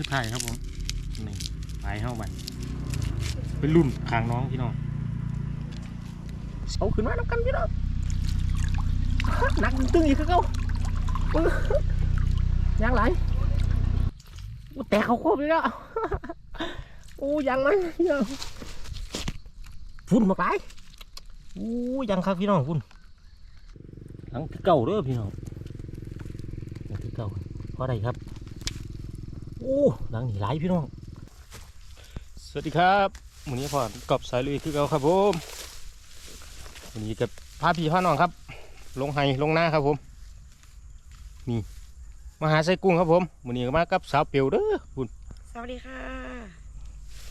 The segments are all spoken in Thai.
สุดท้ายครับผมนี่ไปเข้าบันเป็นรุ่นขางน้องพี่น้องเอาขึ้นมาแล้วกันพี่น้องหนักตึงอีกคือเก่าปึ๊บยางไหลอู้แตกเขาโคบเลยแล้วอู้ยังมันพี่น้องฝุ่นมากหลายอู้ยังครับพี่น้องฝุ่นหลังที่เก่าเด้อพี่น้องหลังที่เก่าเพราะอะไรครับ โอ้หลังนี่หลายพี่น้อง สวัสดีครับวันนี้พ่อกอบสายลุยคือเราครับผมวันนี้กับพาพี่พาน้องครับ ลงไห้ลงหน้าครับผมนี่มาหาไส้กุ้งครับผมวันนี้ก็มากับสาวเปียวเด้อคุณสวัสดีค่ะ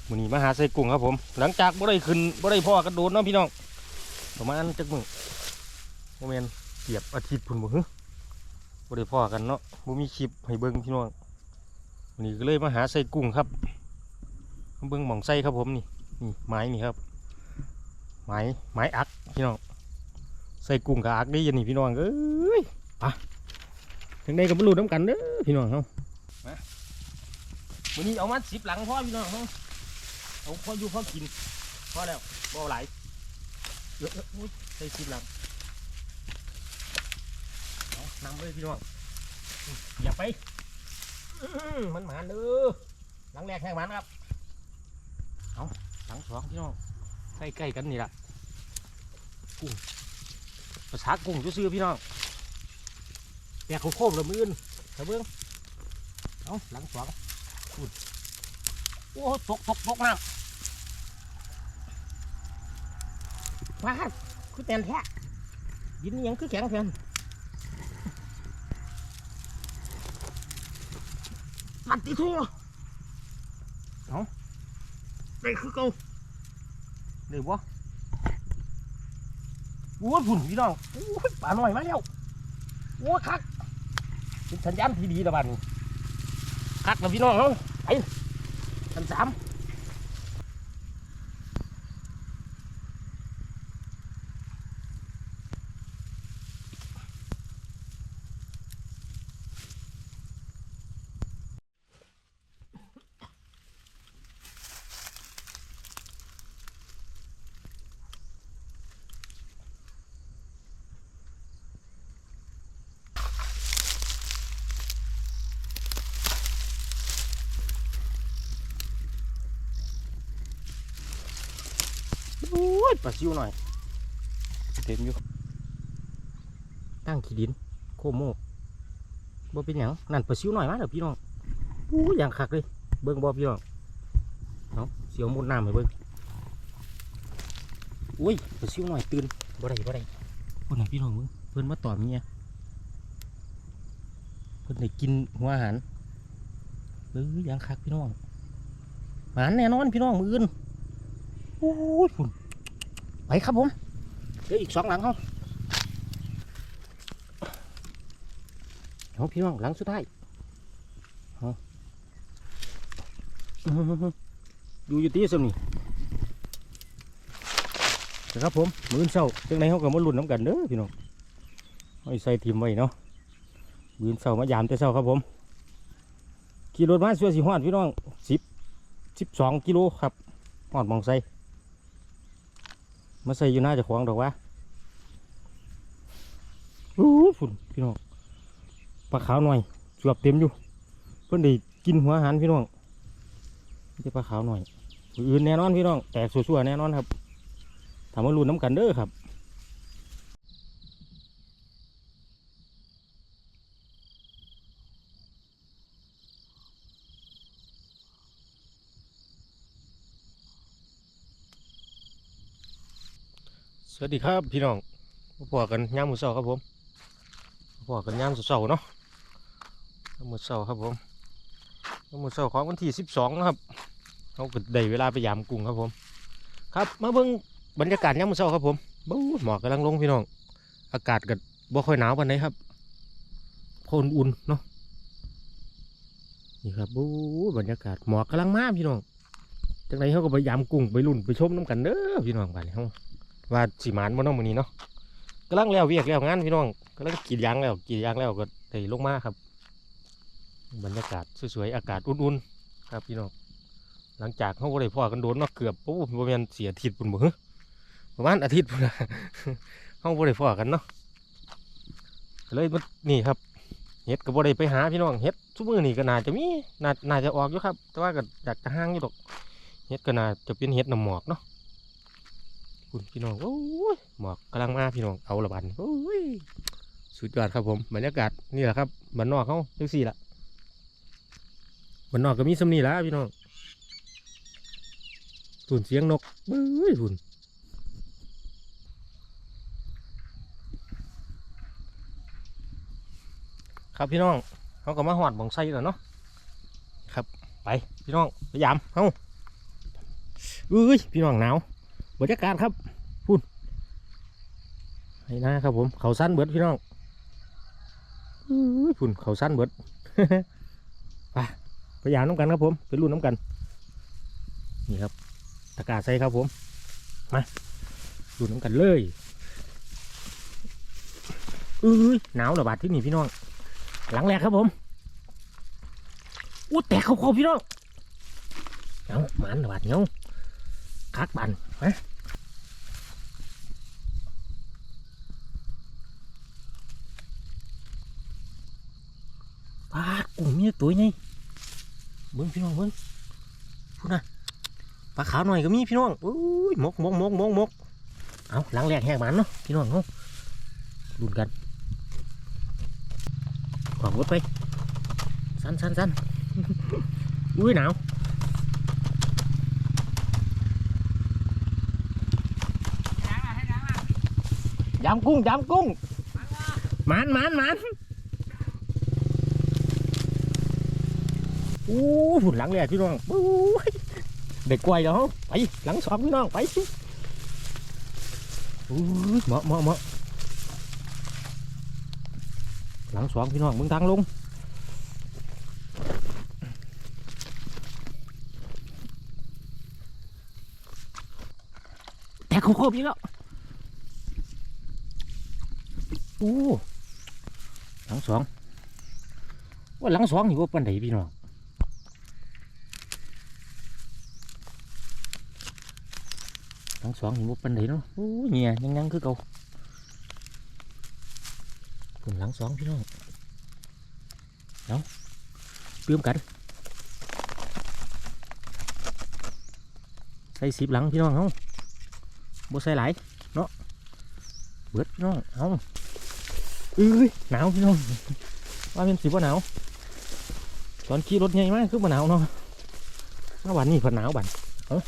วันนี้มาหาไส้กุ้งครับผม หลังจากบ่ได้ขึ้นบ่ได้พ่อกระโดดเนาะพี่น้องประมาณจักมึงโมเมนเกียบอาทิตย์พุ่นบ่ฮึบ่ได้พ่อกันเนาะบ่มีคลิปให้เบิ่งพี่น้อง วันนี้ก็เลยมาหาไส้กุ้งครับมาเบิ่งหม่องไส้ครับผมนี่นี่ไม้นี่ครับไม้ไม้อักพี่น้องไส้กุ้งกับอักได้ยันนี่พี่น้องเอ้ยไปถึงได้ก็บ่รู้น้ำกันเด้อพี่น้องเฮามาวันนี้เอามาสิบหลังพ่อพี่น้องเฮาเอาพออยู่พอกินพอแล้วบ่ไหลายเยอะๆอุ้ยใส่สิบลำเอานำเลยพี่น้องอืมอย่าไปอื้อ มันหมานเด้อหลังแรกแข่งหมันครับ เอาหลังสองพี่น้องใกล้ๆกันนี่ละกุ้งภาษากุ้งซื่อๆพี่น้องแต่เขาโคบละมื่นเถอะเบิ้งเอาหลังสองคุณโอ้ตกตกตกน้ำว้าคือแตนแท้ยินอิหยังคือแข็งแข็งปั ติทั่วเอาได้คือเก่าเดี๋ยวบ่โอ้ยฝุ่นพี่น้องโอ้ยปลาหน่อยมาแล้วโอ้ยคักเป็นสัญญาณที่ดีละบัดนี้คักแล้วพี่น้องเฮาไปสันสาม โอ้ ยปลาซิวหน่อยเต็มอยู่ตั้งขี้ดิน โคโมกบ่เป็นหยังนั่นปลาซิวหน่อยมาเด้อพี่น้องโอ้ยอย่างคักเลยเบิ่งบ่พี่น้องเอาเสียวมุดน้ำให้เบิ่งอุ้ยปลาซิวหน่อยตื่นบ่ได้บ่ได้คนไหนะพี่น้องเบิ่งเพิ่นมาตอมเมียเพิ่นได้กินหัวอาหารเอ้ยอย่างคักพี่น้องหมานแน่นอนพี่น้องมืออื่นโอ้ยฝุ่น ไปครับผมเดี๋ยวอีกสองหลังเขาเอาพี่น้องหลังสุดท้ายเอาอื้อหือหืออยู่อยู่ที่สมนี่นะครับผมมืออนเศร้าจังไหนเขาก็มาลุ้นน้ำกันเด้อพี่น้องเอาใส่ทีมไว้เนาะมืออนเศร้ามายามแต่เศร้าครับผมขี่รถมาเสื้อสีหอดพี่น้องสิบสิบสองกิโลครับหอดมองใส่ มาใส่อยู่หน้าจะขวางดอกวะโอ้ฝุ่นพี่น้องปลาขาวหน่อยเกือบเต็มอยู่ เพื่อนได้กินหัวอาหารพี่น้องนี่ปลาขาวหน่อยอื่นแน่นอนพี่น้องแตกสัวๆแน่นอนครับถามว่ารุ่นน้ำกันเด้อครับ สวัสดีครับพี่น้องมาพอกันย่ามมือเสาครับผมมาพอกันย่ามเสาเนาะมือเสาครับผมมือเสาของวันที่สิบสองนะครับเขาก็ได้เวลาไปยามกุ้งครับผม ครับมาเบิ่งบรรยากาศย่ามมือเสาครับผมบู๊หมอกกำลังลงพี่น้อง อากาศก็บ่ค่อยหนาวปานใดครับพออุ่นเนาะนี่ครับบู๊บรรยากาศหมอกกำลังมาพี่น้องจังไรเขาก็ไปยามกุ้งไปลุ่นไปชมน้ำกันเด้อพี่น้องไปเลยเขา ว่าสีมานบ่น้องมือนี้เนาะกำลังแล้วเวียกแล้วงานพี่น้องกำลังกีดยางแล้วกีดยางแล้วก็ได้ลงมาครับ บรรยากาศสวยๆอากาศอุ่นๆครับพี่น้องหลังจากเขาบ่ได้พ่อกันโดนเนาะเกือบโอ้บ่แม่นเสียอาทิตย์ปุ่นบ่ฮะประมาณอาทิตย์พุ่นนะเขาบ่ได้พ่อกันเนาะเลยมันนี่ครับเฮ็ดก็บ่ได้ไปหาพี่น้องเฮ็ดทุกมือนี่ก็น่าจะมีน่าน่าจะออกอยู่ครับ แต่ว่าก็อยากจะห่างอยู่ดอกเฮ็ดก็น่าจะเป็นเฮ็ดน้ำหมอกเนาะ คุณพี่น้องโอ้ยหมอกกำลังมาพี่น้องเอาละบันโอ้ยสุดยอดครับผมบรรยากาศนี่แหละครับบ้านนอกเขาจังซี่ละบ้านนอกก็มีสำนีละพี่น้องทุนเสียงนกเบ้ยทุนครับพี่น้องเขาก็มาหอดบองไส้แล้วเนาะครับไปพี่น้องพยายามเอาเอ้ยพี่น้องหนาว บรรยากาศครับพุ่นให้นะครับผมเขาสั้นเบิดพี่น้องพุ่นเขาสั้นเบิดไปพยายามน้ำกันครับผมไปรุ่นน้ำกัน นี่ครับตะกร้าใส่ครับผมมารุ่นน้ำกันเลยเอ้ยหนาวระบาดที่นี่พี่น้อง หลังแรกครับผมอู้แตกเขาคอพี่น้องเอาหมันบาดเงาคักบัน มาปาดกุ้งมีตัวไงเบิ้งพี่น้องเบิ้งพูดนะปลาขาวหน่อยก็มีพี่น้องอุ้ยมกมกมกมกมกเอาหลังแรกแหกมันเนาะพี่น้องเขาดุนกันขวางรถไปสั้นสั้นสั้นอุ้ยหนาว ยำกุ้งยำกุ้งมันมันมันอู้หุ่นหลังเลยพี่น้องอู้เด็กกล้วยแล้วไปหลังสองพี่น้องไปอู้เหมาะเหมาะเหมาะหลังสองพี่น้องมึงทางลงแต่เขาครบอีกแล้วโอ้หลังสองว่าหลังสองนี่ว่าปันไดพี่น้องหลังสองนี่ว่าปันไดเนาะโอ้ยเงียยังยังคือเก่าผมหลังสองพี่น้องเอาเตรียมกันใส่สิบหลังพี่น้องเขาบ่ใส่หลายเนาะเบิดพี่น้องเอา เอ้ยหนาวพี่น้องว่าเป็นสิบ่หนาวตอนขี่รถใหญ่มากคือบ่หนาวเนาะเมื่อวันนี้เพิ่นหนาวบันเออ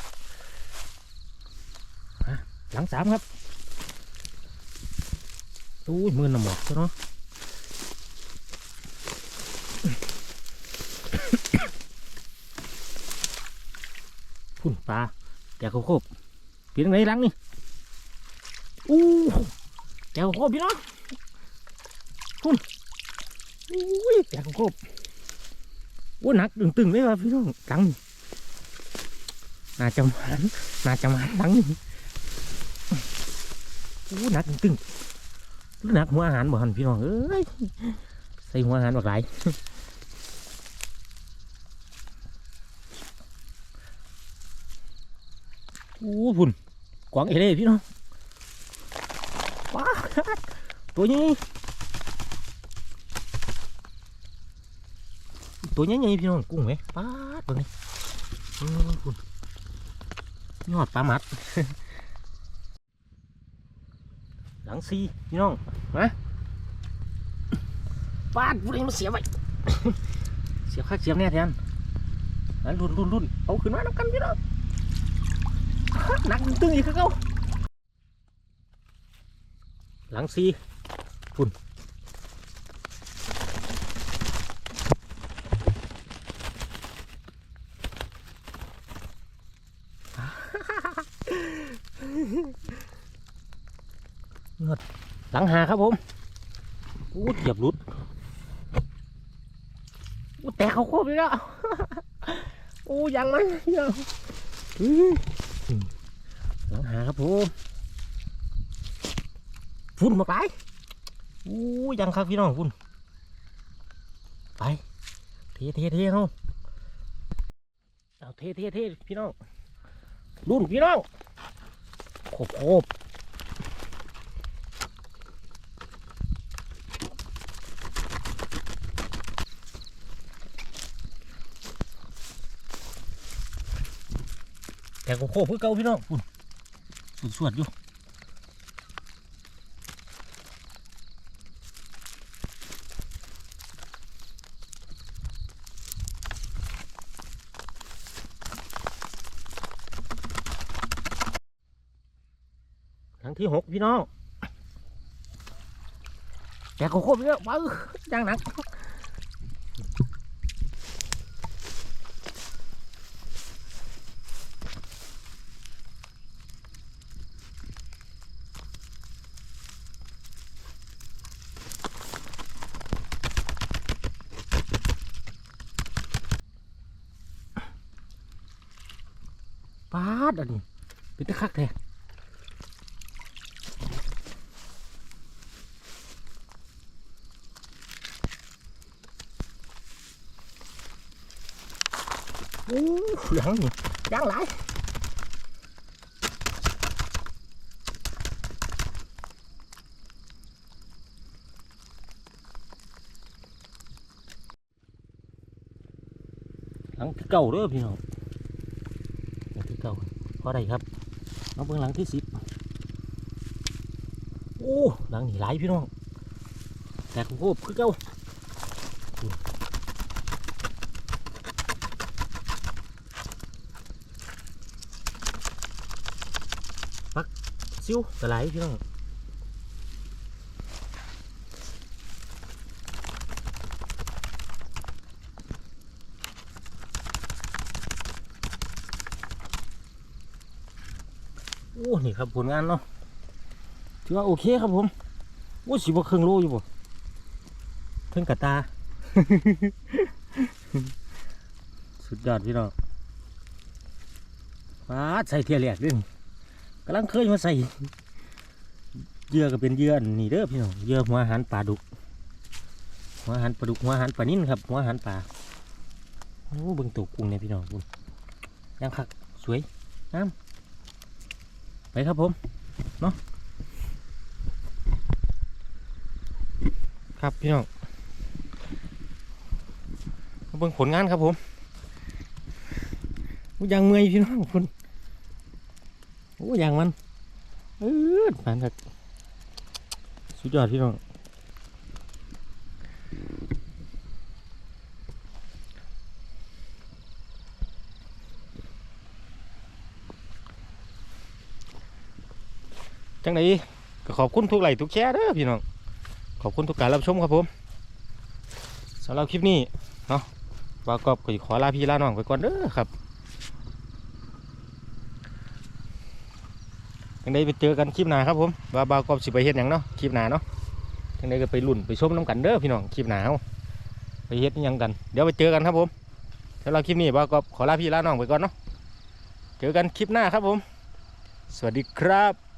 หลังสามครับอู้ยมือหนำหมอกซะเนาะพุ่นปลาแกเขาโคบเปลี่ยนไหนหลังนี่อู้แกเขาโคบพี่น้อง พุ่นอุ้ยแกเขาโคบโอ้หนักตึงๆเลยว่ะพี่น้องหลังนี่น่าจะมันน่าจะมันหลังนี่โอ้หนักตึงๆหรือหนักหัวอาหารบ่หันพี่น้องเอ้ยใส่หัวอาหารบักหลายโอ้พุ่นกวางเอเล่พี่น้องว้าตัวนี้ ตัวนี้ไงพี่น้องกุ้งไหมป้าดตัวนี้เออพุ่นยอดปลาหมัด หลังซีพี่น้องมาป้าดพุ่นนี้มันเสียไว้เสียบข้าเสียบแน่แทนนั้นรุ่นรุ่นรุ่นเอาขึ้นมาน้ำกันพี่น้องหนักตึงอีกคือเขาหลังซีฝุ่น เงดหลังหาครับผมอู้เหยียบหลุดอู้แตกเขาโคบเลยแล้วอู้ยังไหมยังอื้อหลังหาครับผมฝุ่นมาไปอู้ยังครับพี่น้องฝุ่นไปเทเทเทเขาเท่เท่เทพี่น้องรุ่นพี่น้องโคบโคบ แต่ก็โคบเพื่อเก่าพี่น้องปุ่นปุ่นสวดอยู่ครั้งที่หกพี่น้องแต่ก็โคบเยอะว้าวย่างหนัก ดอันนี้เป็นตะคักแท้อู้ยังนี่ยังหลายหลังที่เก่าเด้อพี่น้องหลังที่เก่า พอได้ครับเอาเบิ่งหลังที่สิบโอ้หลังนี่หลายพี่น้องแต่ขโคบคือเก้าปักซิวกระไหลพี่น้อง โอ้นี่ครับผลงานเนาะถือว่าโอเคครับผมโอ้สิบว่าครึ่งโลอยู่บ่เพิ่งกระตา สุดยอดพี่น้องฟ้าดใส่เทียแหลกด้วยกำลังเคยมาใส่เยื่อก็เป็นเยื่อนนี่เด้อพี่น้องเยื่อหัวหารปลาดุกหัวหารปลาดุกหัวหารปลานิ่นครับหัวหารปลาโอ้เบิ่งตัวกุ้งเนี่ยพี่น้องคุณยังคักสวยงาม ไปครับผมเนาะครับพี่น้องมาเบิ่งผลงานครับผมยางเมื่อยพี่น้องคุณโอ้ยางมันเออผ่านครับสุดยอดพี่น้อง จังไดก็ขอบคุณทุกไลค์ทุกแชร์เด้อพี่น้อง ขอบคุณทุกการรับชมครับผมสำหรับคลิปนี้เนาะบากอบก็ขอลาพี่ลาน้องไปก่อนเด้อครับยังไงไปเจอกันคลิปหน้าครับผมว่าบากอบสิไปเฮ็ดหยังเนาะคลิปหน้าเนาะยังไงก็ไปลุ่นไปชมน้ำกันเด้อพี่น้องคลิปหน้าเฮาไปเฮ็ดยังกัน เดี๋ยวไปเจอกันครับผมสำหรับคลิปนี้บากอบขอลาพี่ลาน้องไปก่อนเนาะเจอกันคลิปหน้าครับผม สวัสดีครับ